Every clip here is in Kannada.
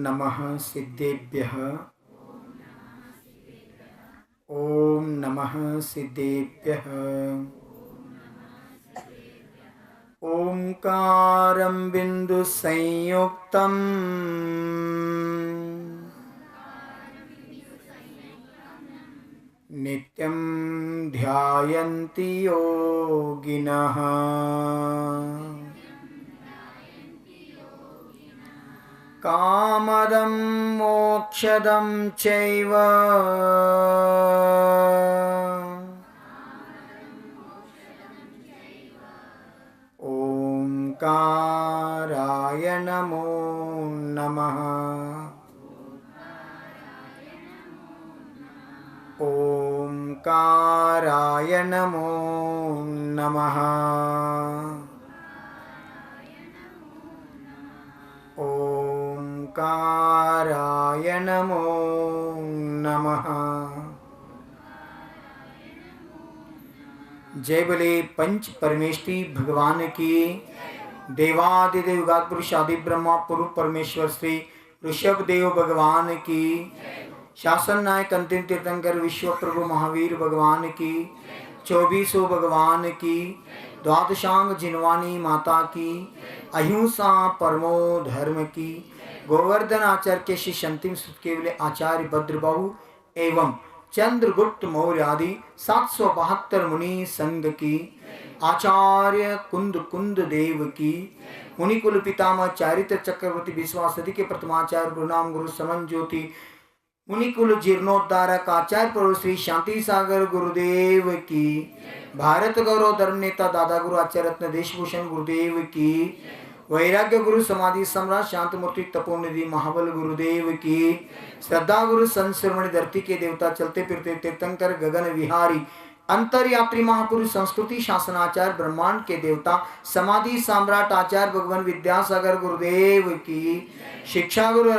नमः सिद्धेभ्यः। ॐ नमः सिद्धेभ्यः। ओङ्कारं बिन्दुसंयुक्तम्। नित्यं ध्यायन्ति योगिनः। कामदं मोक्षदं चैव ओङ्काराय नमो नमः ओङ्काराय नमो नमः ओङ्काराय नमो। नमः जय बोले पंच परमेष्ठी भगवान की। देवादिदेव युगात पुरुष आदि ब्रह्मा पूर्व परमेश्वर श्री ऋषभ देव भगवान की। शासन नायक अंतिम तीर्थंकर विश्व प्रभु महावीर भगवान की। चौबीसों भगवान की। द्वादशांग जिनवानी माता की, अहिंसा परमो धर्म की। गोवर्धन आचार्य के श्री अंतिम सुत केवल आचार्य भद्रबाहु एवं चंद्रगुप्त मौर्य आदि सात सौ बहत्तर मुनि संघ की। आचार्य कुंद कुंद देव की। मुनिकुल पितामह चारित्र चक्रवर्ती विश्वासदि के प्रथमाचार्य गुरुनाम गुरु समन ज्योति मुनिकुल जीर्णोद्धारक आचार्य प्रभु श्री शांति सागर गुरुदेव की। भारत गौरव धर्म नेता दादा गुरु आचार्य रत्न देशभूषण गुरुदेव की। वैराग्य गुरु समाधि सम्राट शांतमूर्ति तपोनिधि महाबल गुरुदेव की। श्रद्धा गुरु संश्रमण धरती के देवता चलते फिरते तीर्थंकर गगन विहारी अंतरयात्री महापुरुष संस्कृति शासनाचार्य ब्रह्मांड के देवता, समाधि सम्राट आचार्य भगवान विद्यासागर गुरुदेव की। शिक्षा गुरु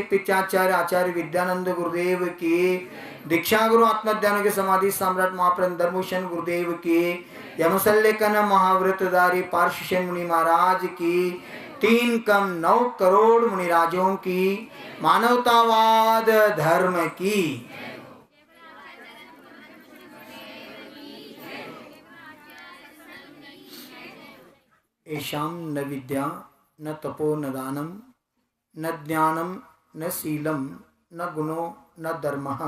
पित्याचार्य आचार्य विद्यानंद गुरुदेव की। दीक्षा गुरु आत्मज्ञान के समाधि सम्राट महाप्रन धर्मभूषण गुरुदेव की। यमसल्लेखन महाव्रतधारी पार्शिशन मुनि महाराज की। तीन कम नौ करोड़ मुनिराजों की। मानवतावाद धर्म की। येषां न विद्या न तपो न दानं न ज्ञानं न शीलं न गुणो न धर्मः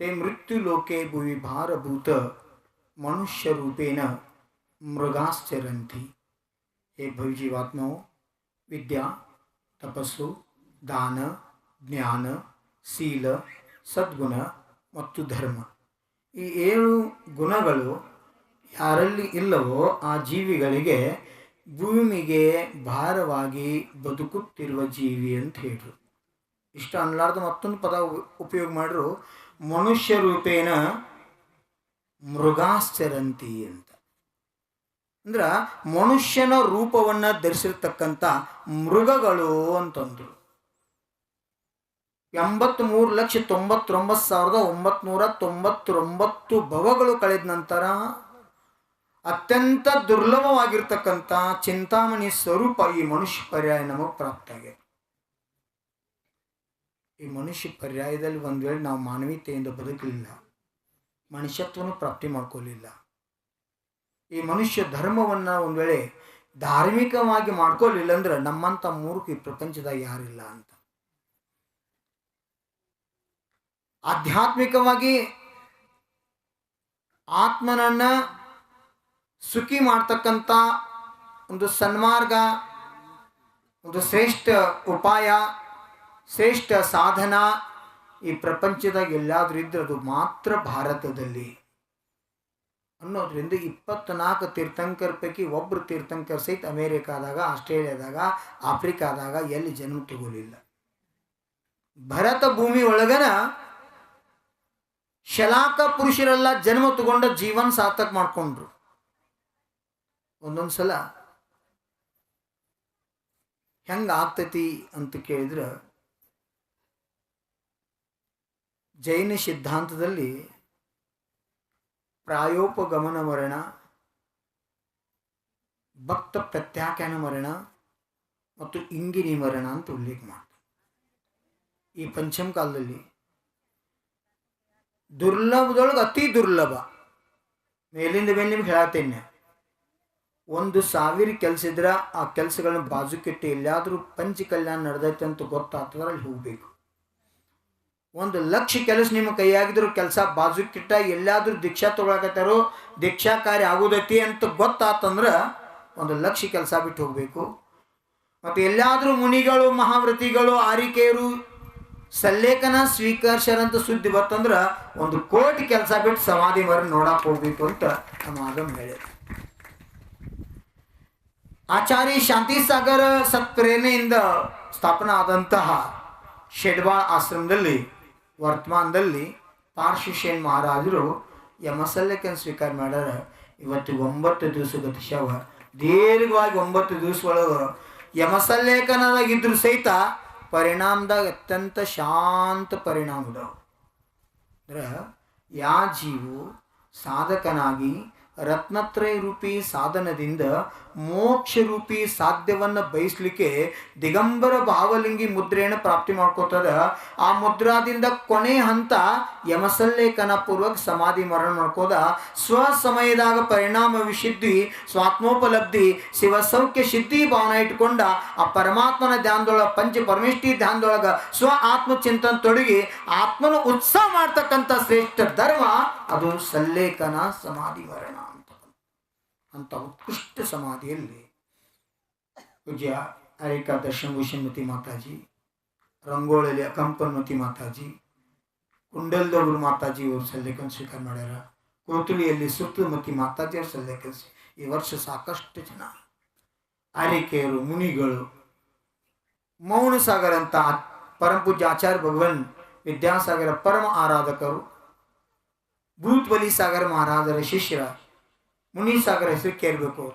ते मृत्युलोके भुवि भारभूत मनुष्यरूपेण मृगाश्चरन्ति हे भविजीवात्मो ವಿದ್ಯಾ ತಪಸ್ಸು ದಾನ ಜ್ಞಾನ ಶೀಲ ಸದ್ಗುಣ ಮತ್ತು ಧರ್ಮ ಈ ಏಳು ಗುಣಗಳು ಯಾರಲ್ಲಿ ಇಲ್ಲವೋ ಆ ಜೀವಿಗಳಿಗೆ ಭೂಮಿಗೆ ಭಾರವಾಗಿ ಬದುಕುತ್ತಿರುವ ಜೀವಿ ಅಂತ ಹೇಳಿದರು ಇಷ್ಟ ಅನ್ಲಾರ್ದ ಮತ್ತೊಂದು ಪದ ಉಪಯೋಗ ಮಾಡಿದ್ರು ಮನುಷ್ಯ ರೂಪೇನ ಮೃಗಾಶ್ಚರಂತಿ ಅಂತ. ಅಂದ್ರೆ ಮನುಷ್ಯನ ರೂಪವನ್ನು ಧರಿಸಿರ್ತಕ್ಕಂಥ ಮೃಗಗಳು ಅಂತಂದ್ರು. ಎಂಬತ್ತ್ಮೂರು ಲಕ್ಷ ತೊಂಬತ್ತೊಂಬತ್ತು ಸಾವಿರದ ಒಂಬತ್ನೂರ ತೊಂಬತ್ತೊಂಬತ್ತು ಭವಗಳು ಕಳೆದ ನಂತರ ಅತ್ಯಂತ ದುರ್ಲಭವಾಗಿರ್ತಕ್ಕಂಥ ಚಿಂತಾಮಣಿ ಸ್ವರೂಪ ಈ ಮನುಷ್ಯ ಪರ್ಯಾಯ ನಮಗೆ ಪ್ರಾಪ್ತ ಆಗಿದೆ ಈ ಮನುಷ್ಯ ಪರ್ಯಾಯದಲ್ಲಿ ಒಂದು ವೇಳೆ ನಾವು ಮಾನವೀಯತೆಯಿಂದ ಬದುಕಲಿಲ್ಲ ಮನುಷ್ಯತ್ವವನ್ನು ಪ್ರಾಪ್ತಿ ಮಾಡ್ಕೊಳ್ಳಿಲ್ಲ ಈ ಮನುಷ್ಯ ಧರ್ಮವನ್ನು ಒಂದು ವೇಳೆ ಧಾರ್ಮಿಕವಾಗಿ ಮಾಡ್ಕೊಳ್ಳಿಲ್ಲ ಅಂದ್ರೆ ನಮ್ಮಂಥ ಮೂರ್ಖ ಈ ಪ್ರಪಂಚದಾಗ ಯಾರಿಲ್ಲ ಅಂತ. ಆಧ್ಯಾತ್ಮಿಕವಾಗಿ ಆತ್ಮನನ್ನ ಸುಖಿ ಮಾಡ್ತಕ್ಕಂಥ ಒಂದು ಸನ್ಮಾರ್ಗ, ಒಂದು ಶ್ರೇಷ್ಠ ಉಪಾಯ, ಶ್ರೇಷ್ಠ ಸಾಧನ ಈ ಪ್ರಪಂಚದಾಗ ಎಲ್ಲಾದ್ರೂ ಇದ್ರೆ ಅದು ಮಾತ್ರ ಭಾರತದಲ್ಲಿ. ಅನ್ನೋದ್ರಿಂದ ಇಪ್ಪತ್ನಾಲ್ಕು ತೀರ್ಥಂಕರ ಪೈಕಿ ಒಬ್ಬರು ತೀರ್ಥಂಕರ್ ಸಹಿತ ಅಮೇರಿಕಾದಾಗ, ಆಸ್ಟ್ರೇಲಿಯಾದಾಗ, ಆಫ್ರಿಕಾದಾಗ ಎಲ್ಲಿ ಜನ್ಮ ತಗೋಲಿಲ್ಲ. ಭರತ ಭೂಮಿ ಒಳಗನ ಶಲಾಕ ಪುರುಷರೆಲ್ಲ ಜನ್ಮ ತಗೊಂಡ ಜೀವನ ಸಾರ್ಥಕ ಮಾಡ್ಕೊಂಡ್ರು. ಒಂದೊಂದು ಸಲ ಹೆಂಗ ಆಗ್ತೈತಿ ಅಂತ ಕೇಳಿದ್ರೆ ಜೈನ ಸಿದ್ಧಾಂತದಲ್ಲಿ ಪ್ರಾಯೋಪಗಮನ ಮರಣ, ಭಕ್ತ ಪ್ರತ್ಯಾಖ್ಯಾನ ಮರಣ ಮತ್ತು ಇಂಗಿನಿ ಮರಣ ಅಂತ ಉಲ್ಲೇಖ ಮಾಡ್ತಾರೆ. ಈ ಪಂಚಮ ಕಾಲದಲ್ಲಿ ದುರ್ಲಭದೊಳಗೆ ಅತಿ ದುರ್ಲಭ. ಮೇಲಿಂದ ಮೇಲೆ ನಿಮ್ಗೆ ಹೇಳತ್ತೇನೆ ಒಂದು ಸಾವಿರ ಕೆಲಸ ಇದ್ರೆ ಆ ಕೆಲಸಗಳನ್ನ ಬಾಜುಕಿಟ್ಟು ಎಲ್ಲಾದರೂ ಪಂಚ ಕಲ್ಯಾಣ ನಡೆದೈತೆ ಅಂತ ಗೊತ್ತಾಗ್ತದ್ರೆ ಅಲ್ಲಿ ಹೋಗಬೇಕು. ಒಂದು ಲಕ್ಷ ಕೆಲಸ ನಿಮ್ಮ ಕೈಯಾಗಿದ್ರು ಕೆಲಸ ಬಾಜುಕಿಟ್ಟ ಎಲ್ಲಾದ್ರೂ ದೀಕ್ಷಾ ತೊಗೊಳಕತ್ತಾರೋ ದೀಕ್ಷಾ ಕಾರ್ಯ ಆಗೋದೈತಿ ಅಂತ ಗೊತ್ತಾತಂದ್ರೆ ಒಂದು ಲಕ್ಷ ಕೆಲಸ ಬಿಟ್ಟು ಹೋಗಬೇಕು. ಮತ್ತು ಎಲ್ಲಾದರೂ ಮುನಿಗಳು ಮಹಾವೃತಿಗಳು ಆರಿಕೆಯರು ಸಲ್ಲೇಖನ ಸ್ವೀಕರಿಸ್ಯಾರಂತ ಸುದ್ದಿ ಬರ್ತಂದ್ರೆ ಒಂದು ಕೋಟಿ ಕೆಲಸ ಬಿಟ್ಟು ಸಮಾಧಿ ಮರ ನೋಡಕ್ಕೆ ಹೋಗ್ಬೇಕು ಅಂತ ನಮ್ಮ ಹೇಳಿದ್ರು ಆಚಾರ್ಯ ಶಾಂತಿ ಸಾಗರ ಸತ್ಪ್ರೇರಣೆಯಿಂದ ಸ್ಥಾಪನಾ ಆದಂತಹ ಶೆಡ್ವಾಳ್ ಆಶ್ರಮದಲ್ಲಿ, ವರ್ತಮಾನದಲ್ಲಿ ಪಾರ್ಶ್ವಶೇನ್ ಮಹಾರಾಜರು ಯಮಸಲ್ಯಕ್ಕೆ ಸ್ವೀಕಾರ ಮಾಡ್ಯಾರ. ಇವತ್ತು ಒಂಬತ್ತು ದಿವಸ ಗತಿಶವ ದೀರ್ಘವಾಗಿ ಒಂಬತ್ತು ದಿವಸ ಒಳಗೆ ಯಮಸಲ್ಲೇಖನದಾಗಿದ್ರು ಸಹಿತ ಪರಿಣಾಮದಾಗ ಅತ್ಯಂತ ಶಾಂತ ಪರಿಣಾಮದವು ಅಂದ್ರೆ ಯಾ ಜೀವು ಸಾಧಕನಾಗಿ ರತ್ನತ್ರಯ ರೂಪಿ ಸಾಧನದಿಂದ ಮೋಕ್ಷ ರೂಪಿ ಸಾಧ್ಯವನ್ನು ಬಯಸ್ಲಿಕ್ಕೆ ದಿಗಂಬರ ಭಾವಲಿಂಗಿ ಮುದ್ರೆಯನ್ನು ಪ್ರಾಪ್ತಿ ಮಾಡ್ಕೋತದ. ಆ ಮುದ್ರಾದಿಂದ ಕೊನೆ ಹಂತ ಯಮಸಲ್ಲೇಖನ ಪೂರ್ವಕ ಸಮಾಧಿ ಮರಣ ಮಾಡ್ಕೋದ. ಸ್ವ ಸಮಯದಾಗ ಪರಿಣಾಮ ವಿಶುದ್ಧಿ, ಸ್ವಾತ್ಮೋಪಲಬ್ಧಿ, ಶಿವಸೌಖ್ಯ ಸಿದ್ಧಿ ಭಾವನ ಇಟ್ಕೊಂಡ ಆ ಪರಮಾತ್ಮನ ಧ್ಯಾನದೊಳಗ, ಪಂಚ ಪರಮೇಷ್ಠಿ ಧ್ಯಾನದೊಳಗ ಸ್ವ ಆತ್ಮಚಿಂತನ ತೊಡಗಿ ಆತ್ಮನ ಉತ್ಸಾಹ ಮಾಡ್ತಕ್ಕಂಥ ಶ್ರೇಷ್ಠ ಧರ್ಮ ಅದು ಸಲ್ಲೇಖನ ಸಮಾಧಿ ವರಣ ಅಂತ. ಅಂತ ಉತ್ಕೃಷ್ಟ ಸಮಾಧಿಯಲ್ಲಿ ಪೂಜ್ಯ ಅರಿಕಾ ದರ್ಶನಭೂಷಣಮತಿ ಮಾತಾಜಿ ರಂಗೋಳಲ್ಲಿ ಅಕಂಪನ್ಮತಿ ಮಾತಾಜಿ, ಕುಂಡಲ್ದವರು ಮಾತಾಜಿ ಅವರು ಸಲ್ಲೇಖನ ಸ್ವೀಕಾರ ಮಾಡ್ಯಾರ. ಕೋತುಳಿಯಲ್ಲಿ ಸುತ್ತಮತಿ ಮಾತಾಜಿ ಅವರು ಸಲ್ಲೇಖನ ಈ ವರ್ಷ ಸಾಕಷ್ಟು ಜನ. ಆರೈಕೆಯರು ಮುನಿಗಳು ಮೌನ ಸಾಗರ ಅಂತ, ಪರಮಪೂಜ್ಯ ಆಚಾರ್ಯ ಭಗವನ್ ವಿದ್ಯಾಸಾಗರ ಪರಮ ಆರಾಧಕರು ಭೂತ್ ಬಲಿ ಸಾಗರ ಮಹಾರಾಜರ ಶಿಷ್ಯ ಮುನಿ ಸಾಗರ ಹೆಸರು ಕೇಳಬೇಕು.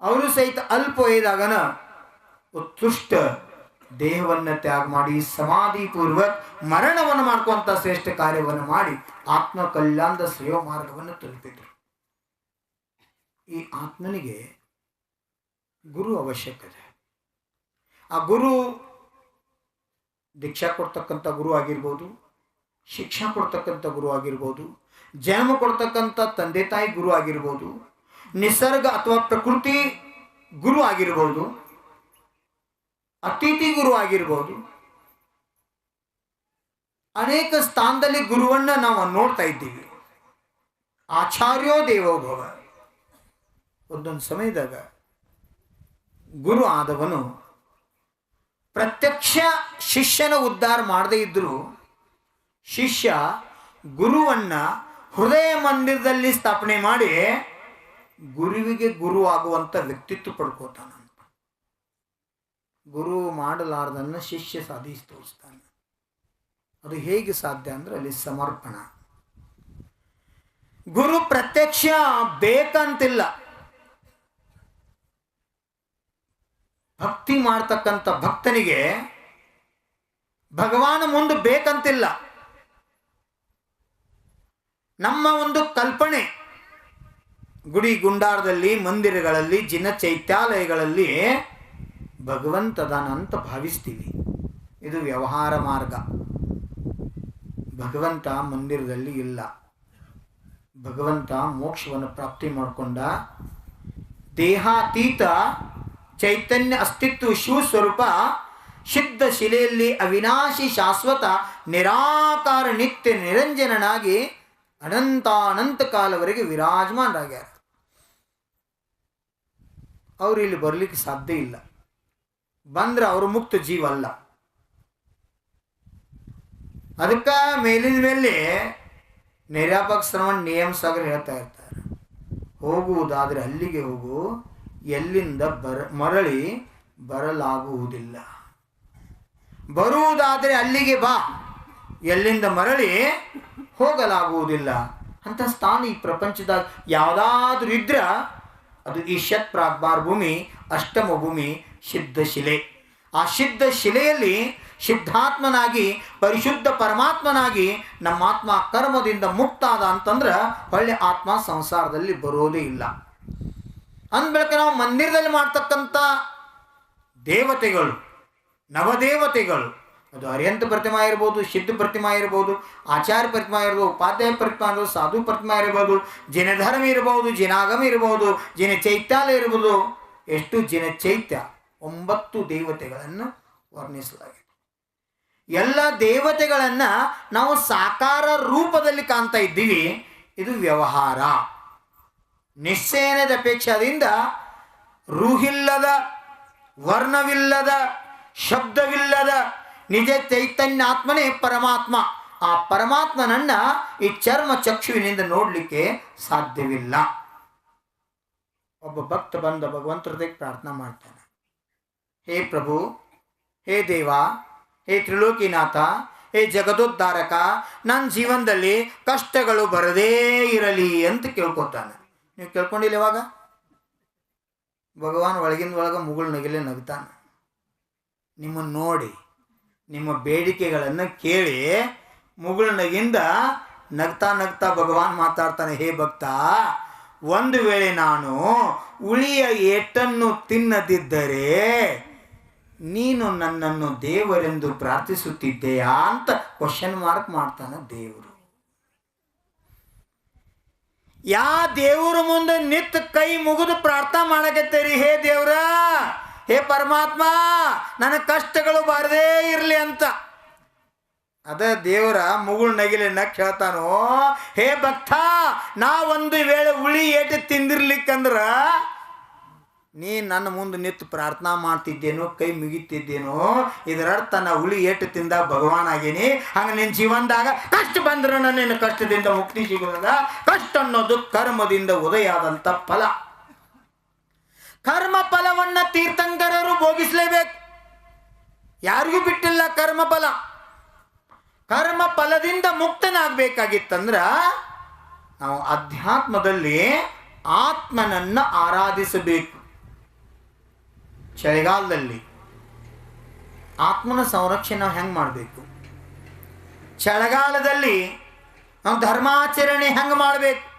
ಅವರು ಸಹಿತ ಅಲ್ಪ ವಯದಾಗನ ಉತ್ಕೃಷ್ಟ ದೇಹವನ್ನು ತ್ಯಾಗ ಮಾಡಿ, ಸಮಾಧಿ ಪೂರ್ವ ಮರಣವನ್ನು ಮಾಡ್ಕೊಂತ ಶ್ರೇಷ್ಠ ಕಾರ್ಯವನ್ನು ಮಾಡಿ, ಆತ್ಮ ಕಲ್ಯಾಣದ ಶ್ರೇಯ ಮಾರ್ಗವನ್ನು ತಲುಪಿದರು. ಈ ಆತ್ಮನಿಗೆ ಗುರು ಅವಶ್ಯಕತೆ. ಆ ಗುರು ದೀಕ್ಷಾ ಕೊಡ್ತಕ್ಕಂಥ ಗುರು ಆಗಿರ್ಬೋದು ಶಿಕ್ಷಣ ಕೊಡ್ತಕ್ಕಂಥ ಗುರು ಆಗಿರ್ಬೋದು ಜನ್ಮ ಕೊಡ್ತಕ್ಕಂಥ ತಂದೆ ತಾಯಿ ಗುರು ಆಗಿರ್ಬೋದು, ನಿಸರ್ಗ ಅಥವಾ ಪ್ರಕೃತಿ ಗುರು ಆಗಿರ್ಬೋದು, ಅತಿಥಿ ಗುರು ಆಗಿರ್ಬೋದು, ಅನೇಕ ಸ್ಥಾನದಲ್ಲಿ ಗುರುವನ್ನ ನಾವು ನೋಡ್ತಾ ಇದ್ದೀವಿ. ಆಚಾರ್ಯೋ ದೇವೋಭವ ಒಂದೊಂದು ಸಮಯದಾಗ ಗುರು ಆದವನು ಪ್ರತ್ಯಕ್ಷ ಶಿಷ್ಯನ ಉದ್ಧಾರ ಮಾಡದೇ ಇದ್ದರೂ ಶಿಷ್ಯ ಗುರುವನ್ನ ಹೃದಯ ಮಂದಿರದಲ್ಲಿ ಸ್ಥಾಪನೆ ಮಾಡಿ ಗುರುವಿಗೆ ಗುರು ಆಗುವಂಥ ವ್ಯಕ್ತಿತ್ವ ಪಡ್ಕೋತಾನ ಗುರು ಮಾಡಲಾರ್ದನ್ನ ಶಿಷ್ಯ ಸಾಧಿಸಿ ತೋರಿಸ್ತಾನೆ. ಅದು ಹೇಗೆ ಸಾಧ್ಯ ಅಂದ್ರೆ ಅಲ್ಲಿ ಸಮರ್ಪಣ. ಗುರು ಪ್ರತ್ಯಕ್ಷ ಬೇಕಂತಿಲ್ಲ. ಭಕ್ತಿ ಮಾಡ್ತಕ್ಕಂಥ ಭಕ್ತನಿಗೆ ಭಗವಾನ ಮುಂದೆ ಬೇಕಂತಿಲ್ಲ. ನಮ್ಮ ಒಂದು ಕಲ್ಪನೆ. ಗುಡಿ ಗುಂಡಾರದಲ್ಲಿ, ಮಂದಿರಗಳಲ್ಲಿ ಜಿನ ಚೈತ್ಯಾಲಯಗಳಲ್ಲಿ ಭಗವಂತದಾನ ಅಂತ ಭಾವಿಸ್ತೀವಿ. ಇದು ವ್ಯವಹಾರ ಮಾರ್ಗ. ಭಗವಂತ ಮಂದಿರದಲ್ಲಿ ಇಲ್ಲ. ಭಗವಂತ ಮೋಕ್ಷವನ್ನು ಪ್ರಾಪ್ತಿ ಮಾಡಿಕೊಂಡ ದೇಹಾತೀತ ಚೈತನ್ಯ ಅಸ್ತಿತ್ವ ಶಿವಸ್ವರೂಪ ಸಿದ್ಧ ಶಿಲೆಯಲ್ಲಿ ಅವಿನಾಶಿ ಶಾಶ್ವತ ನಿರಾಕಾರ ನಿತ್ಯ ನಿರಂಜನನಾಗಿ ಅನಂತಾನಂತ ಕಾಲವರೆಗೆ ವಿರಾಜಮಾನರಾಗ್ಯಾರ. ಅವ್ರು ಇಲ್ಲಿ ಬರಲಿಕ್ಕೆ ಸಾಧ್ಯ ಇಲ್ಲ. ಬಂದ್ರೆ ಅವರು ಮುಕ್ತ ಜೀವ ಅಲ್ಲ. ಅದಕ್ಕೆ ಮೇಲಿನ ಮೇಲೆ ನಿರಾಪಕ್ಷರವನ್ನು ಶ್ರವಣ ನಿಯಮ ಸಾಗರ ಹೇಳ್ತಾ ಇರ್ತಾರೆ. ಹೋಗುವುದಾದರೆ ಅಲ್ಲಿಗೆ ಹೋಗು, ಎಲ್ಲಿಂದ ಬರ, ಮರಳಿ ಬರಲಾಗುವುದಿಲ್ಲ. ಬರುವುದಾದರೆ ಅಲ್ಲಿಗೆ ಬಾ, ಎಲ್ಲಿಂದ ಮರಳಿ ಹೋಗಲಾಗುವುದಿಲ್ಲ. ಅಂತ ಸ್ಥಾನ ಈ ಪ್ರಪಂಚದಾಗ ಯಾವುದಾದ್ರೂ ಇದ್ರ ಅದು ಈ ಶತ್ ಪ್ರಾಗ್ಬಾರ್ ಭೂಮಿ, ಅಷ್ಟಮ ಭೂಮಿ ಸಿದ್ಧ ಶಿಲೆ. ಆ ಸಿದ್ಧ ಶಿಲೆಯಲ್ಲಿ ಸಿದ್ಧಾತ್ಮನಾಗಿ ಪರಿಶುದ್ಧ ಪರಮಾತ್ಮನಾಗಿ ನಮ್ಮ ಆತ್ಮ ಕರ್ಮದಿಂದ ಮುಕ್ತಾದ ಅಂತಂದ್ರೆ ಒಳ್ಳೆ ಆತ್ಮ ಸಂಸಾರದಲ್ಲಿ ಬರೋದೇ ಇಲ್ಲ. ಅಂದ್ಬಳಿಕ ನಾವು ಮಂದಿರದಲ್ಲಿ ಮಾಡ್ತಕ್ಕಂಥ ದೇವತೆಗಳು, ನವದೇವತೆಗಳು ಅದು ಅರ್ಯಂತ ಪ್ರತಿಮಾ ಇರ್ಬೋದು ಸಿದ್ಧ ಪ್ರತಿಮಾ ಇರ್ಬೋದು ಆಚಾರ ಪ್ರತಿಮಾ ಇರ್ಬೋದು ಉಪಾಧ್ಯಾಯ ಪ್ರತಿಮಾ ಇರ್ಬೋದು ಸಾಧು ಪ್ರತಿಮಾ ಇರ್ಬೋದು ಜಿನಧರ್ಮ ಇರ್ಬೋದು, ಜಿನಾಗಮ ಇರ್ಬೋದು, ಜಿನ ಚೈತ್ಯಾಲಯ ಇರ್ಬೋದು, ಎಷ್ಟು ಜಿನ ಚೈತ್ಯ? ಒಂಬತ್ತು ದೇವತೆಗಳನ್ನು ವರ್ಣಿಸಲಾಗಿದೆ. ಎಲ್ಲ ದೇವತೆಗಳನ್ನು ನಾವು ಸಾಕಾರ ರೂಪದಲ್ಲಿ ಕಾಣ್ತಾ ಇದ್ದೀವಿ. ಇದು ವ್ಯವಹಾರ. ನಿಶ್ಚಯನದ ಅಪೇಕ್ಷದಿಂದ ರೂಹಿಲ್ಲದ, ವರ್ಣವಿಲ್ಲದ, ಶಬ್ದವಿಲ್ಲದ ನಿಜ ಚೈತನ್ಯಾತ್ಮನೇ ಪರಮಾತ್ಮ. ಆ ಪರಮಾತ್ಮನನ್ನ ಈ ಚರ್ಮ ಚಕ್ಷುವಿನಿಂದ ನೋಡಲಿಕ್ಕೆ ಸಾಧ್ಯವಿಲ್ಲ. ಒಬ್ಬ ಭಕ್ತ ಬಂದ ಭಗವಂತರದಕ್ಕೆ ಪ್ರಾರ್ಥನಾ ಮಾಡ್ತಾನೆ. ಹೇ ಪ್ರಭು, ಹೇ ದೇವ, ಹೇ ತ್ರಿಲೋಕಿನಾಥ, ಹೇ ಜಗದೋದ್ಧಾರಕ ನನ್ನ ಜೀವನದಲ್ಲಿ ಕಷ್ಟಗಳು ಬರದೇ ಇರಲಿ ಅಂತ ಕೇಳ್ಕೊತಾನೆ. ನೀವು ಕೇಳ್ಕೊಂಡಿಲ್ಲ ಇವಾಗ? ಭಗವಾನ್ ಒಳಗಿಂದ ಒಳಗೆ ಮುಗುಳು ನಗಿಲೆ ನಗ್ತಾನೆ. ನಿಮ್ಮನ್ನು ನೋಡಿ ನಿಮ್ಮ ಬೇಡಿಕೆಗಳನ್ನು ಕೇಳಿ ಮುಗುಳನಗಿಂದ ನಗ್ತಾ ನಗ್ತಾ ಭಗವಾನ್ ಮಾತಾಡ್ತಾನೆ, ಹೇ ಭಕ್ತ, ಒಂದು ವೇಳೆ ನಾನು ಉಳಿಯ ಏಟನ್ನು ತಿನ್ನದಿದ್ದರೆ ನೀನು ನನ್ನನ್ನು ದೇವರೆಂದು ಪ್ರಾರ್ಥಿಸುತ್ತಿದ್ದೆಯಾ? ಅಂತ ಕ್ವಶನ್ ಮಾರ್ಕ್ ಮಾಡ್ತಾನೆ ದೇವರು. ಯಾ ದೇವರ ಮುಂದೆ ನಿತ್ ಕೈ ಮುಗಿದು ಪ್ರಾರ್ಥನಾ ಮಾಡಕತ್ತೀರಿ? ಹೇ ದೇವ್ರ ಹೇ ಪರಮಾತ್ಮ, ನನ್ನ ಕಷ್ಟಗಳು ಬಾರದೇ ಇರಲಿ ಅಂತ. ಅದ ದೇವರ ಮುಗುಳು ನಗಿಲೆ ಕೇಳ್ತಾನೋ, ಹೇ ಭಕ್ತ ನಾ ಒಂದು ವೇಳೆ ಉಳಿ ಏಟು ತಿಂದಿರ್ಲಿಕ್ಕಂದ್ರ, ನೀ ನನ್ನ ಮುಂದೆ ನಿಂತು ಪ್ರಾರ್ಥನಾ ಮಾಡ್ತಿದ್ದೇನೋ, ಕೈ ಮುಗಿತಿದ್ದೇನೋ, ಇದರರ್ಥ ನಾ ಉಳಿ ಏಟು ತಿಂದ ಭಗವಾನ್ ಆಗೇನಿ. ಹಂಗೆ ನಿನ್ನ ಜೀವನದಾಗ ಕಷ್ಟ ಬಂದ್ರೆ ನಿನ್ನ ಕಷ್ಟದಿಂದ ಮುಕ್ತಿ ಸಿಗೋದ ಕಷ್ಟ ಅನ್ನೋದು ಕರ್ಮದಿಂದ ಉದಯ ಆದಂಥ ಫಲ. ಕರ್ಮ ಫಲವನ್ನ ತೀರ್ಥಂಕರರು ಭೋಗಿಸಲೇಬೇಕು. ಯಾರಿಗೂ ಬಿಟ್ಟಿಲ್ಲ ಕರ್ಮ ಫಲ. ಕರ್ಮ ಫಲದಿಂದ ಮುಕ್ತನಾಗಬೇಕಾಗಿತ್ತಂದ್ರ ನಾವು ಅಧ್ಯಾತ್ಮದಲ್ಲಿ ಆತ್ಮನನ್ನ ಆರಾಧಿಸಬೇಕು. ಚಳಿಗಾಲದಲ್ಲಿ ಆತ್ಮನ ಸಂರಕ್ಷಣೆ ನಾವು ಹೆಂಗೆ ಮಾಡಬೇಕು? ಚಳಿಗಾಲದಲ್ಲಿ ನಾವು ಧರ್ಮಾಚರಣೆ ಹೆಂಗೆ ಮಾಡಬೇಕು?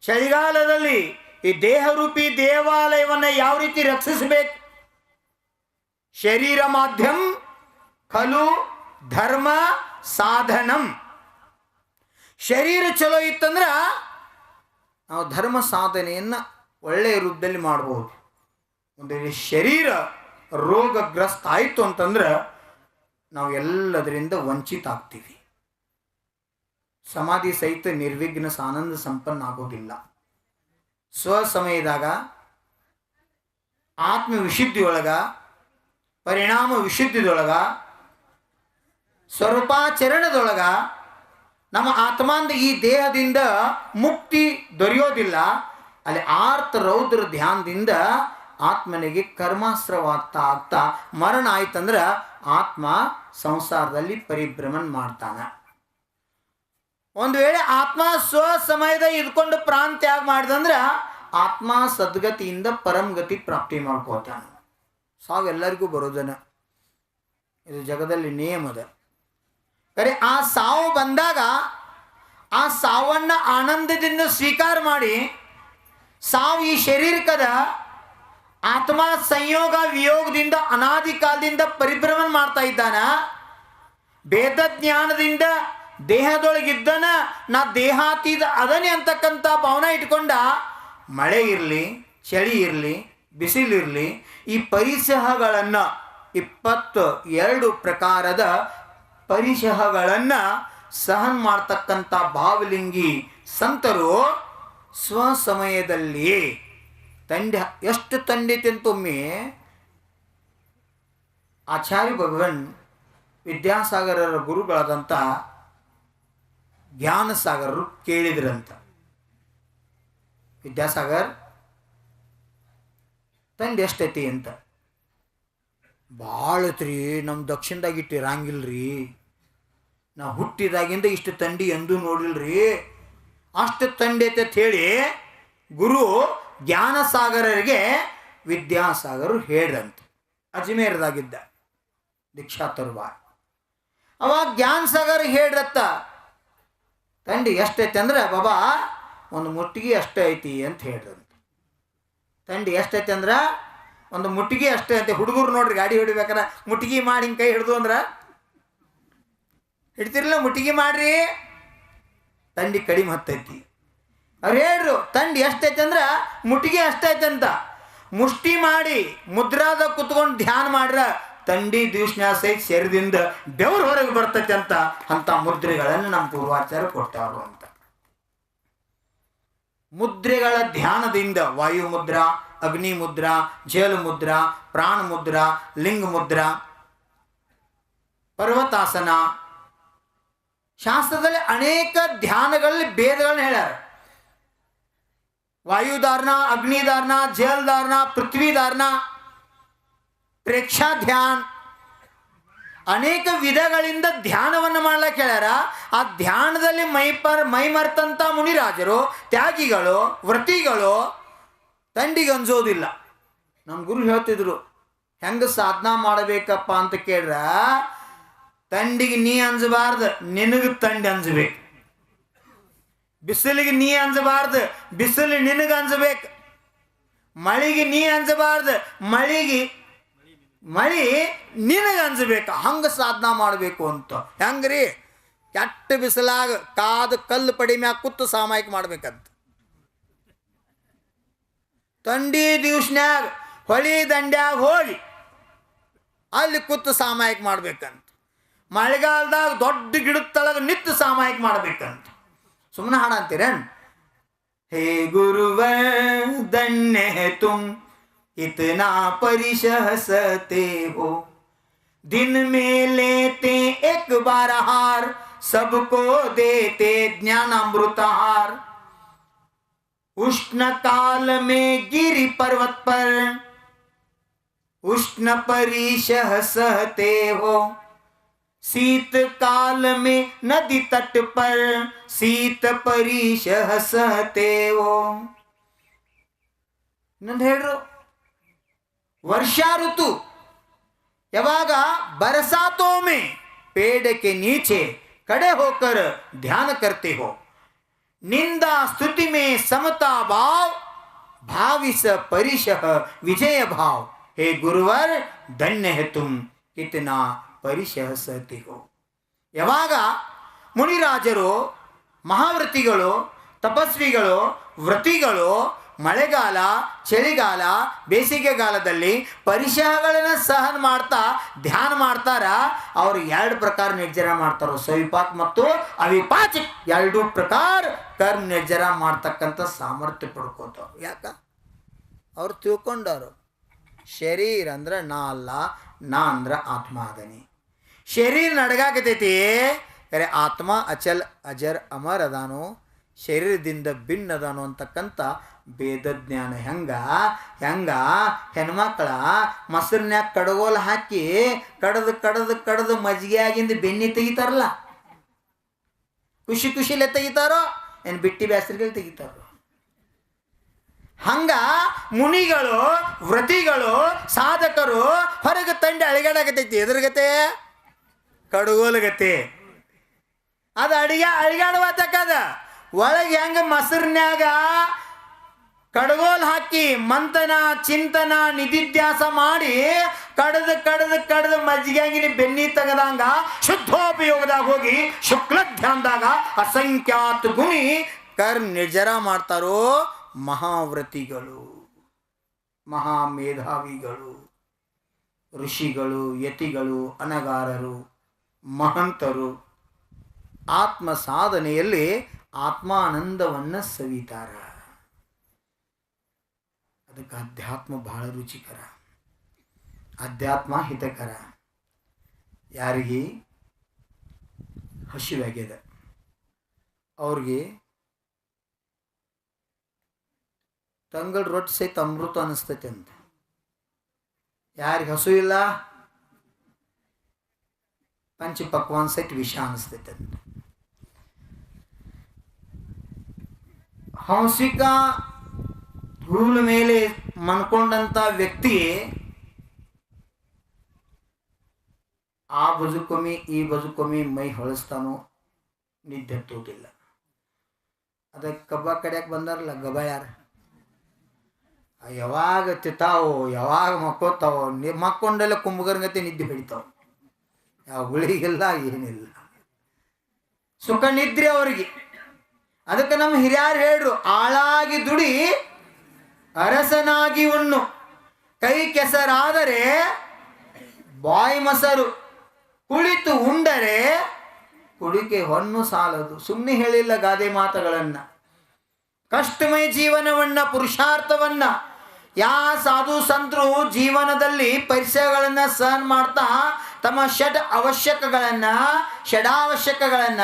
ಚಳಿಗಾಲದಲ್ಲಿ ಈ ದೇಹರೂಪಿ ದೇವಾಲಯವನ್ನು ಯಾವ ರೀತಿ ರಕ್ಷಿಸಬೇಕು? ಶರೀರ ಮಾಧ್ಯಮ ಖಲು ಧರ್ಮ, ಸಾಧನಂ. ಶರೀರ ಚಲೋ ಇತ್ತಂದ್ರೆ ನಾವು ಧರ್ಮ ಸಾಧನೆಯನ್ನು ಒಳ್ಳೆಯ ರೂಪದಲ್ಲಿ ಮಾಡಬಹುದು ಒಂದು ಶರೀರ ರೋಗಗ್ರಸ್ತ ಆಯಿತು ಅಂತಂದ್ರೆ ನಾವು ಎಲ್ಲದರಿಂದ ವಂಚಿತ ಆಗ್ತೀವಿ ಸಮಾಧಿ ಸಹಿತ ನಿರ್ವಿಘ್ನ, ಸಾನಂದ, ಸಂಪನ್ನ ಆಗೋದಿಲ್ಲ. ಸ್ವ ಸಮಯದಾಗ ಆತ್ಮ ಪರಿಣಾಮ ವಿಶುದ್ಧಿದೊಳಗ ಸ್ವರೂಪಾಚರಣದೊಳಗ ನಮ್ಮ ಆತ್ಮಾಂದ ಈ ದೇಹದಿಂದ ಮುಕ್ತಿ ದೊರೆಯೋದಿಲ್ಲ. ಅಲ್ಲಿ ಆರ್ತ ರೌದ್ರ ಧ್ಯಾನದಿಂದ ಆತ್ಮನಿಗೆ ಕರ್ಮಾಸ್ತ್ರವಾಗ್ತಾ ಆಗ್ತಾ, ಮರಣ ಆಯ್ತಂದ್ರೆ ಆತ್ಮ ಸಂಸಾರದಲ್ಲಿ ಪರಿಭ್ರಮಣ ಮಾಡ್ತಾನೆ. ಒಂದು ವೇಳೆ ಆತ್ಮ ಸ್ವ ಸಮಯದ ಇದ್ಕೊಂಡು ಪ್ರಾಣ ತ್ಯಾಗ ಮಾಡಿದಂದ್ರೆ ಆತ್ಮ ಸದ್ಗತಿಯಿಂದ ಪರಮಗತಿ ಪ್ರಾಪ್ತಿ ಮಾಡ್ಕೋತಾನೆ. ಸಾವು ಎಲ್ಲರಿಗೂ ಬರೋದನ ಇದು ಜಗದಲ್ಲಿ ನಿಯಮದ ಕರೆ ಆ ಸಾವು ಬಂದಾಗ ಆ ಸಾವನ್ನ ಆನಂದದಿಂದ ಸ್ವೀಕಾರ ಮಾಡಿ ಸಾವು ಈ ಶರೀರಕದ ಆತ್ಮ ಸಂಯೋಗ ವಿಯೋಗದಿಂದ ಅನಾದಿ ಕಾಲದಿಂದ ಪರಿಭ್ರಮಣ ಮಾಡ್ತಾ ಇದ್ದಾನ. ಭೇದ ಜ್ಞಾನದಿಂದ ದೇಹದೊಳಗಿದ್ದನ, ನಾ ದೇಹಾತೀತ ಅದನೆ ಅಂತಕ್ಕಂಥ ಭಾವನೆ ಇಟ್ಕೊಂಡ, ಮಳೆ ಇರಲಿ, ಚಳಿ ಇರಲಿ, ಬಿಸಿಲಿರಲಿ, ಈ ಪರಿಸಹಗಳನ್ನು ಇಪ್ಪತ್ತು ಎರಡು ಪ್ರಕಾರದ ಪರಿಸಹಗಳನ್ನು ಸಹನ್ ಮಾಡ್ತಕ್ಕಂಥ ಭಾವಲಿಂಗಿ ಸಂತರು, ಸ್ವಸಮಯದಲ್ಲಿ ತಂಡ, ಎಷ್ಟು ತಂಡಿತೆಂತೊಮ್ಮೆ ಆಚಾರ್ಯ ಭಗವನ್ ವಿದ್ಯಾಸಾಗರರ ಗುರುಗಳಾದಂಥ ಜ್ಞಾನಸಾಗರರು ಕೇಳಿದ್ರಂತ. ವಿದ್ಯಾಸಾಗರ್, ತಂದೆ ಎಷ್ಟೈತಿ ಅಂತ. ಭಾಳ ಐತ್ರಿ ನಮ್ಮ ದಕ್ಷಿಣದಾಗ ಇಟ್ಟು ಇರಂಗಿಲ್ರಿ ನಾ ಹುಟ್ಟಿದಾಗಿಂದ ಇಷ್ಟು ತಂಡಿ ಎಂದೂ ನೋಡಿಲ್ರಿ ಅಷ್ಟು ತಂಡಿ ಐತೆ ಅಂತ ಹೇಳಿ ಗುರು ಜ್ಞಾನಸಾಗರರಿಗೆ ವಿದ್ಯಾಸಾಗರು ಹೇಳ್ರಂತ. ಅಜ್ಮೇರ್ದಾಗಿದ್ದ. ದೀಕ್ಷಾ ತರುವ ಅವಾಗ ಜ್ಞಾನಸಾಗರ್ ಹೇಳ್ರತ್ತ ತಂಡಿ ಎಷ್ಟೈತೆ ಅಂದ್ರೆ, ಬಾಬಾ, ಒಂದು ಮುಟ್ಟಿಗೆ ಅಷ್ಟೇ ಐತಿ ಅಂತ ಹೇಳಿದ್ರಂತ ತಂಡಿ ಎಷ್ಟೈತೆ ಅಂದ್ರೆ, ಒಂದು ಮುಟ್ಟಿಗೆ ಅಷ್ಟೇ ಐತೆ ಹುಡುಗರು ನೋಡ್ರಿ, ಗಾಡಿ ಹಿಡಿಬೇಕಾರ ಮುಟ್ಟಿಗೆ ಮಾಡಿ ಹಿಂಗೆ ಕೈ ಹಿಡಿದು ಅಂದ್ರೆ. ಹಿಡ್ತಿರ್ಲಿಲ್ಲ, ಮುಟ್ಟಿಗೆ ಮಾಡ್ರಿ ತಂಡಿ ಕಡಿಮೆ ಹತ್ತೈತಿ. ಅವ್ರು ಹೇಳ್ರು, ತಂಡಿ ಎಷ್ಟೈತೆ ಅಂದ್ರೆ, ಮುಟ್ಟಿಗೆ ಅಷ್ಟೈತೆ ಅಂತ. ಮುಷ್ಟಿ ಮಾಡಿ, ಮುದ್ರಾದ ಕುತ್ಕೊಂಡು ಧ್ಯಾನ ಮಾಡ್ರ ತಂಡಿ ದಿವ್ಸನ ಸಹಿತ ಶರೀರದಿಂದ ಬೆವರು ಹೊರಗೆ ಬರ್ತೈತೆ ಅಂತ ಅಂತ ಮುದ್ರೆಗಳನ್ನು ನಮ್ಮ ಪೂರ್ವಾಚಾರ್ಯ ಕೊಟ್ಟವರು ಅಂತ. ಮುದ್ರೆಗಳ ಧ್ಯಾನದಿಂದ ವಾಯು ಮುದ್ರಾ, ಅಗ್ನಿ ಮುದ್ರಾ, ಜೇಲು ಮುದ್ರಾ, ಪ್ರಾಣ ಮುದ್ರಾ, ಲಿಂಗ ಮುದ್ರಾ, ಪರ್ವತಾಸನ, ಶಾಸ್ತ್ರದಲ್ಲಿ ಅನೇಕ ಧ್ಯಾನಗಳಲ್ಲಿ ಭೇದಗಳನ್ನ ಹೇಳ್ಯಾರ. ವಾಯುಧಾರಣ ಅಗ್ನಿಧಾರಣ ಜೇಲ್ದಾರ್ನ ಪೃಥ್ವಿಧಾರಣ ಪ್ರೇಕ್ಷಾ ಧ್ಯಾನ್. ಅನೇಕ ವಿಧಗಳಿಂದ ಧ್ಯಾನವನ್ನು ಮಾಡ್ಲಕ್ಕೆ ಹೇಳ್ಯಾರ ಆ ಧ್ಯಾನದಲ್ಲಿ ಮೈ ಪರ್, ಮೈ ಮರ್ತಂತ ಮುನಿರಾಜರು, ತ್ಯಾಗಿಗಳು, ವೃತ್ತಿಗಳು ತಂಡಿಗೆ ಅಂಜೋದಿಲ್ಲ. ನಮ್ಮ ಗುರು ಹೇಳ್ತಿದ್ರು, ಹೆಂಗೆ ಸಾಧನ ಮಾಡಬೇಕಪ್ಪ ಅಂತ ಕೇಳ್ರ ತಂಡಿಗೆ ನೀ ಅಂಜಬಾರ್ದು, ನಿನಗೆ ತಂಡಿ ಅಂಜಬೇಕು. ಬಿಸಿಲಿಗೆ ನೀ ಅಂಜಬಾರ್ದು, ಬಿಸಿಲು ನಿನಗೆ ಅಂಜಬೇಕು. ಮಳಿಗೆ ನೀ ಅಂಜಬಾರ್ದು, ಮಳಿಗೆ ಮಳಿ ನಿನಗೆ ಅನ್ಸ್ಬೇಕು, ಹಂಗೆ ಸಾಧನ ಮಾಡಬೇಕು ಅಂತ. ಹೆಂಗ್ರಿ? ಕೆಟ್ಟ ಬಿಸಿಲಾಗ ಕಾದು ಕಲ್ಲು ಪಡಿ ಮ್ಯಾಗ ಕೂತು ಸಾಮಾಯಿಕ ಮಾಡ್ಬೇಕಂತ. ತಂಡಿ ದಿವ್ಸ್ನ್ಯಾಗ ಹೊಳಿ ದಂಡ್ಯಾಗ ಹೋಗಿ, ಅಲ್ಲಿ ಕೂತು ಸಾಮಾಯಿಕ ಮಾಡ್ಬೇಕಂತ. ಮಳೆಗಾಲದಾಗ ದೊಡ್ಡ ಗಿಡದ ತಳಗ ನಿತ್ತು ಸಾಮಾಯಿಕ ಮಾಡ್ಬೇಕಂತ. ಸುಮ್ಮನೆ ಹಾಡಂತೀರೇನ್? ಹೇ ಗುರುವ, ದಣ್ಣೆ ತುಂ इतना परिश हँसते हो। दिन में लेते एक बार हार, सबको देते ज्ञान ज्ञानामृतहार। उष्ण काल में गिरी पर्वत पर, उष्ण परिश सहते हो। शीत काल में नदी तट पर, शीत परिश सहते हो। नंढेड़ो। ವರ್ಷಾ ಋತು. ಯಾವಾಗ ಬರಸಾತೋಮೆ ಪೇಡಕ್ಕೆ ನೀಚೆ, ಕಡೆ ಹೋಕರ್ ಧ್ಯಾನ ಕರ್ತಿ ಹೋ. ನಿಂದ ಸ್ತುತಿಮೆ ಸಮತಾ ಭಾವ, ಭಾವಿಸ ಪರಿಶಃ ವಿಜಯ ಭಾವ. ಹೇ ಗುರುವರ್, ಧನ್ಯ ಹೆತುಂ ಇತನ ಇತನಾ ಪರಿಶಃ ಸತಿ ಹೋ. ಯಾವಾಗ ಮುನಿರಾಜರು ಮಹಾವೃತಿಗಳು ತಪಸ್ವಿಗಳು, ವ್ರತಿಗಳು ಮಳೆಗಾಲ, ಚಳಿಗಾಲ, ಬೇಸಿಗೆಗಾಲದಲ್ಲಿ ಪರಿಶಹಗಳನ್ನು ಸಹನ ಮಾಡ್ತಾ, ಧ್ಯಾನ ಮಾಡ್ತಾರ, ಅವ್ರು ಎರಡು ಪ್ರಕಾರ ನಿರ್ಜರ ಮಾಡ್ತಾರೋ ಸವಿಪಾಕ್ ಮತ್ತು ಅವಿಪಾಚಿ ಎರಡು ಪ್ರಕಾರ ಕರ್ಮ ನಿರ್ಜರ ಮಾಡ್ತಕ್ಕಂಥ ಸಾಮರ್ಥ್ಯ ಪಡ್ಕೋತಾವ. ಯಾಕ? ಅವ್ರು ತಿಳ್ಕೊಂಡವರು, ಶರೀರ ಅಂದ್ರೆ ನಾ ಅಲ್ಲ, ನಾ ಅಂದ್ರೆ ಆತ್ಮ ಅದನಿ. ಶರೀರ ನಡಗಾಕತೈತಿ ಅರೆ ಆತ್ಮ ಅಚಲ್, ಅಜರ್, ಅಮರ್ ಅದಾನು, ಶರೀರದಿಂದ ಭಿನ್ನದಾನೋ ಅಂತಕ್ಕಂಥ ಭೇದ ಜ್ಞಾನ ಹೆಂಗ? ಹೆಂಗ? ಹೆಣ್ಮಕ್ಳ ಮೊಸರಿನ್ಯಾಗ ಕಡಗೋಲ್ ಹಾಕಿ ಕಡದು ಕಡದು ಕಡದು ಮಜ್ಜಿಗೆ ಆಗಿಂದ ಬೆನ್ನಿ ತೆಗಿತಾರಲ್ಲ? ಖುಷಿ ಖುಷಿಲೆ ತೆಗಿತಾರೋ? ಏನು ಬಿಟ್ಟಿ ಬ್ಯಾಸರಿಗೆ ತೆಗಿತಾರೋ? ಹಂಗ ಮುನಿಗಳು, ವ್ರತಿಗಳು, ಸಾಧಕರು ಹೊರಗೆ ತಂಡಿ ಅಳಿಗಾಡಕತೈತಿ ಎದುರುಗತೆ ಕಡುಗೋಲಗತೆ ಅದು ಅಡಿಗೆ ಅಳಿಗಾಡುವತಕ್ಕದ ಒಳಗೆ ಹೆಂಗೆ ಮೊಸರಿನ್ಯಾಗ ಕಡಗೋಲ್ ಹಾಕಿ ಮಂಥನ ಚಿಂತನ ನಿಧಿಧ್ಯಾಸ ಮಾಡಿ ಕಡದ ಕಡದ, ಕಡದು ಮಜ್ಜಿಗೆಂಗಿನ ಬೆನ್ನಿ ತಗದಂಗ ಶುದ್ಧೋಪಯೋಗದಾಗ ಹೋಗಿ ಶುಕ್ಲ ಧ್ಯಾನದಾಗ ಅಸಂಖ್ಯಾತ ಗುಣಿ ಕರ್ ನಿರ್ಜರ ಮಾಡ್ತಾರೋ ಮಹಾವ್ರತಿಗಳು, ಮಹಾಮೇಧಾವಿಗಳು, ಋಷಿಗಳು, ಯತಿಗಳು, ಅನಗಾರರು, ಮಹಂತರು ಆತ್ಮ ಸಾಧನೆಯಲ್ಲಿ ಆತ್ಮಾನಂದವನ್ನು ಸವಿತಾರ. ಅದಕ್ಕೆ ಅಧ್ಯಾತ್ಮ ಬಹಳ ರುಚಿಕರ. ಅಧ್ಯಾತ್ಮ ಹಿತಕರ. ಯಾರಿಗೆ? ಹಸಿವಾಗ್ಯದ. ಅವ್ರಿಗೆ ತಂಗಳ ರೊಟ್ಟಿ ಸಹಿತ ಅಮೃತ ಅನಿಸ್ತೈತೆ ಅಂತ. ಯಾರಿಗೆ ಹಸು ಇಲ್ಲ? ಪಂಚ ಪಕ್ವಾನ್ ಸಹಿತ ವಿಷ ಅನಿಸ್ತೈತೆ ಅಂತ. ಹಂಸಿಕ ಧೂಳು ಮೇಲೆ ಮನ್ಕೊಂಡಂತ ವ್ಯಕ್ತಿ ಆ ಬದುಕೊಮ್ಮಿ, ಈ ಬದುಕೊಮ್ಮಿ ಮೈ ಹೊಳಸ್ತಾನೋ ನಿದ್ದೆ ಹತ್ತೋದಿಲ್ಲ ಅದಕ್ಕೆ ಕಬ್ಬ ಕಡೆಯಕ್ಕೆ ಬಂದಾರಲ್ಲ ಗಬಾಳ್ಯಾರ ಯಾವಾಗ ತಿತ್ತಾವು ಯಾವಾಗ ಮಕ್ಕೋತಾವೋ, ನಿ, ಮಕ್ಕೊಂಡೆಲ್ಲ ಕುಂಭಕರ್ಗತೆ ನಿದ್ದೆ ಹಿಡಿತಾವು. ಯಾವ ಗುಳಿಗೆಲ್ಲ ಏನಿಲ್ಲ. ಸುಖ ನಿದ್ರೆ ಅವರಿಗೆ. ಅದಕ್ಕೆ ನಮ್ಮ ಹಿರಿಯರು ಹೇಳ್ರು ಆಳಾಗಿ ದುಡಿ ಅರಸನಾಗಿ ಉಣ್ಣು. ಕೈ ಕೆಸರಾದರೆ ಬಾಯಿ ಮೊಸರು. ಕುಳಿತು ಉಂಡರೆ ಕುಡಿಕೆ ಹೊನ್ನು ಸಾಲದು. ಸುಮ್ಮನೆ ಹೇಳಿಲ್ಲ ಗಾದೆ ಮಾತುಗಳನ್ನು. ಕಷ್ಟಮಯ ಜೀವನವನ್ನ, ಪುರುಷಾರ್ಥವನ್ನ. ಯಾ ಸಾಧು, ಸಂತರು ಜೀವನದಲ್ಲಿ ಪರಿಸರಗಳನ್ನ ಸಹನ್ ಮಾಡ್ತಾ ತಮ್ಮ ಷಡ್ ಅವಶ್ಯಕಗಳನ್ನ, ಷಡಾವಶ್ಯಕಗಳನ್ನ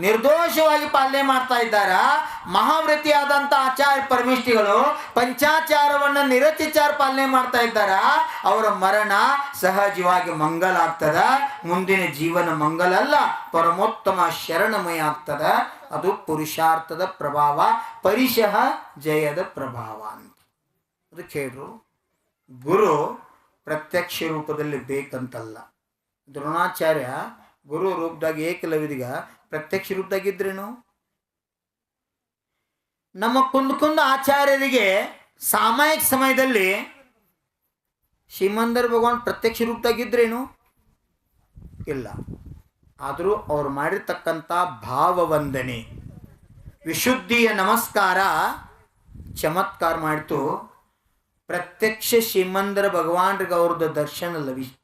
ನಿರ್ದೋಷವಾಗಿ ಪಾಲನೆ ಮಾಡ್ತಾ ಇದ್ದಾರ. ಮಹಾವ್ರತಿಯಾದಂಥ ಆಚಾರ್ಯ ಪರಮಿಷ್ಠಿಗಳು ಪಂಚಾಚಾರವನ್ನ ನಿರತಿಚಾರ ಪಾಲನೆ ಮಾಡ್ತಾ ಇದ್ದಾರ. ಅವರ ಮರಣ ಸಹಜವಾಗಿ ಮಂಗಲ ಆಗ್ತದ. ಮುಂದಿನ ಜೀವನ ಮಂಗಲ ಅಲ್ಲ, ಪರಮೋತ್ತಮ ಶರಣಮಯ ಆಗ್ತದ. ಅದು ಪುರುಷಾರ್ಥದ ಪ್ರಭಾವ ಪರಿಶಃ ಜಯದ ಪ್ರಭಾವ ಅಂತ. ಅದಕ್ಕೆ ಹೇಳ್ರು, ಗುರು ಪ್ರತ್ಯಕ್ಷ ರೂಪದಲ್ಲಿ ಬೇಕಂತಲ್ಲ. ದ್ರೋಣಾಚಾರ್ಯ ಗುರು ರೂಪದಾಗ ಏಕಲವಿದಿಗ ಪ್ರತ್ಯಕ್ಷ ರೂಪದಾಗಿದ್ರೇನು ನಮ್ಮ ಕುಂದ್ ಕುಂದ ಆಚಾರ್ಯರಿಗೆ ಸಾಮಾಯಿಕ ಸಮಯದಲ್ಲಿ ಶ್ರೀಮಂದರ್ ಭಗವಾನ್ ಪ್ರತ್ಯಕ್ಷ ರೂಪದಾಗಿದ್ರೇನು ಇಲ್ಲ. ಆದರೂ ಅವ್ರು ಮಾಡಿರ್ತಕ್ಕಂಥ ಭಾವವಂದನೆ, ವಿಶುದ್ಧಿಯ ನಮಸ್ಕಾರ, ಚಮತ್ಕಾರ ಮಾಡಿತು ಪ್ರತ್ಯಕ್ಷ ಶ್ರೀಮಂದರ ಭಗವಾನ್ರಿಗೆ ಅವ್ರದ್ದು ದರ್ಶನ ಲಭಿಸಿತು.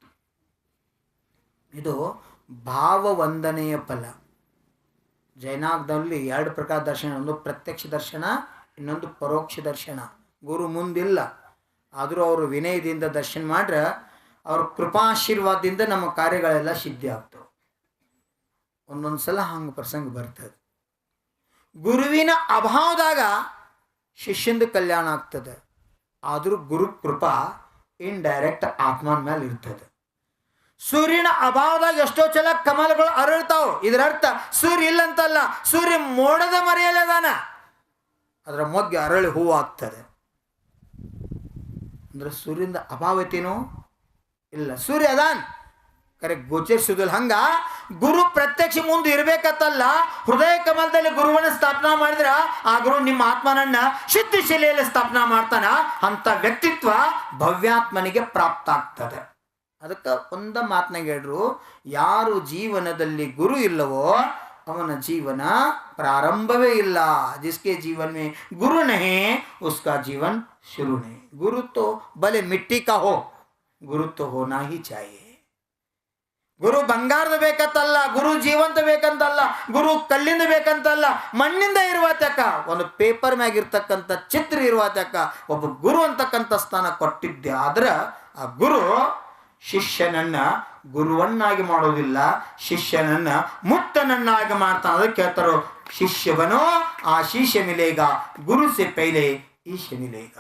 ಇದು ಭಾವವಂದನೆಯ ಫಲ. ಜೈನಾಗದಲ್ಲಿ ಎರಡು ಪ್ರಕಾರ ದರ್ಶನ, ಒಂದು ಪ್ರತ್ಯಕ್ಷ ದರ್ಶನ, ಇನ್ನೊಂದು ಪರೋಕ್ಷ ದರ್ಶನ. ಗುರು ಮುಂದಿಲ್ಲ. ಆದರೂ ಅವರು ವಿನಯದಿಂದ ದರ್ಶನ ಮಾಡ್ರೆ ಅವ್ರ ಕೃಪಾಶೀರ್ವಾದದಿಂದ ನಮ್ಮ ಕಾರ್ಯಗಳೆಲ್ಲ ಸಿದ್ಧಿ ಆಗ್ತವೆ. ಒಂದೊಂದು ಸಲ ಹಂಗೆ ಪ್ರಸಂಗ ಬರ್ತದೆ. ಗುರುವಿನ ಅಭಾವದಾಗ ಶಿಷ್ಯಂದು ಕಲ್ಯಾಣ ಆಗ್ತದೆ. ಆದರೂ ಗುರು ಕೃಪಾ ಇಂಡೈರೆಕ್ಟ್ ಆತ್ಮನ ಮೇಲೆ ಇರ್ತದೆ. ಸೂರ್ಯನ ಅಭಾವದಾಗ ಎಷ್ಟೋ ಚಲ ಕಮಲಗಳು ಅರಳ್ತಾವ. ಇದರ ಅರ್ಥ ಸೂರ್ಯ ಇಲ್ಲಂತಲ್ಲ, ಸೂರ್ಯ ಮೋಡದ ಮರೆಯಲ್ಲದಾನ ಅದರ ಮೊಗ್ಗೆ ಅರಳಿ ಹೂವು ಆಗ್ತದೆ. ಅಂದ್ರೆ ಸೂರ್ಯನ ಅಭಾವತೇನೋ? ಇಲ್ಲ, ಸೂರ್ಯ ಅದಾನ್. ಕರೆ ಗೋಚರಿಸುದಿಲ್ಲ ಹಂಗ, ಗುರು ಪ್ರತ್ಯಕ್ಷ ಮುಂದೆ ಇರ್ಬೇಕತ್ತಲ್ಲ, ಹೃದಯ ಕಮಲದಲ್ಲಿ ಗುರುವನ್ನ ಸ್ಥಾಪನಾ ಮಾಡಿದ್ರ, ಆ ಗುರು ನಿಮ್ಮ ಆತ್ಮನನ್ನ ಶಿಲೆಯಲ್ಲಿ ಸ್ಥಾಪನಾ ಮಾಡ್ತಾನ, ಅಂತ ವ್ಯಕ್ತಿತ್ವ ಭವ್ಯಾತ್ಮನಿಗೆ ಪ್ರಾಪ್ತ ಆಗ್ತದೆ. ಅದಕ್ಕ ಒಂದ ಮಾತನಾಗ ಹೇಳ್ರು, ಯಾರು ಜೀವನದಲ್ಲಿ ಗುರು ಇಲ್ಲವೋ ಅವನ ಜೀವನ ಪ್ರಾರಂಭವೇ ಇಲ್ಲ. ಜಿಸ್ಕೆ ಜೀವನ ಮೇ ಗುರು ನಹೇ, ಉಸ್ಕಾ ಜೀವನ್ ಶುರು ನಹೇ. ಗುರು ತೋ ಬಲೆ ಮಿಟ್ಟಿ ಕಾ ಹೋ ಗುರು ತೋ ಹೋನಾ ಹಿ ಚಾಹಿಯೇ ಗುರು ಬಂಗಾರದ ಬೇಕಂತಲ್ಲ, ಗುರು ಜೀವಂತ ಬೇಕಂತಲ್ಲ, ಗುರು ಕಲ್ಲಿಂದ ಬೇಕಂತಲ್ಲ, ಮಣ್ಣಿಂದ ಇರುವ ತಕ್ಕ ಒಂದು ಪೇಪರ್ ಮ್ಯಾಗಿರ್ತಕ್ಕಂಥ ಚಿತ್ರ ಇರುವ ತಕ್ಕ ಒಬ್ಬ ಗುರು ಅಂತಕ್ಕಂಥ ಸ್ಥಾನ ಕೊಟ್ಟಿದ್ದೆ. ಆದ್ರೆ ಆ ಗುರು ಶಿಷ್ಯನನ್ನ ಗುರುವನ್ನಾಗಿ ಮಾಡೋದಿಲ್ಲ, ಶಿಷ್ಯನನ್ನ ಮುತ್ತನನ್ನಾಗಿ ಮಾಡ್ತಾನ. ಅದಕ್ಕೆ ಕೇಳ್ತಾರೋ ಶಿಷ್ಯವನೋ ಆ ಶಿಷ್ಯ ಮಿಲೇಗ ಗುರು ಸೆ ಪೈಲೆ ಈಶ ಮಿಲೇಗ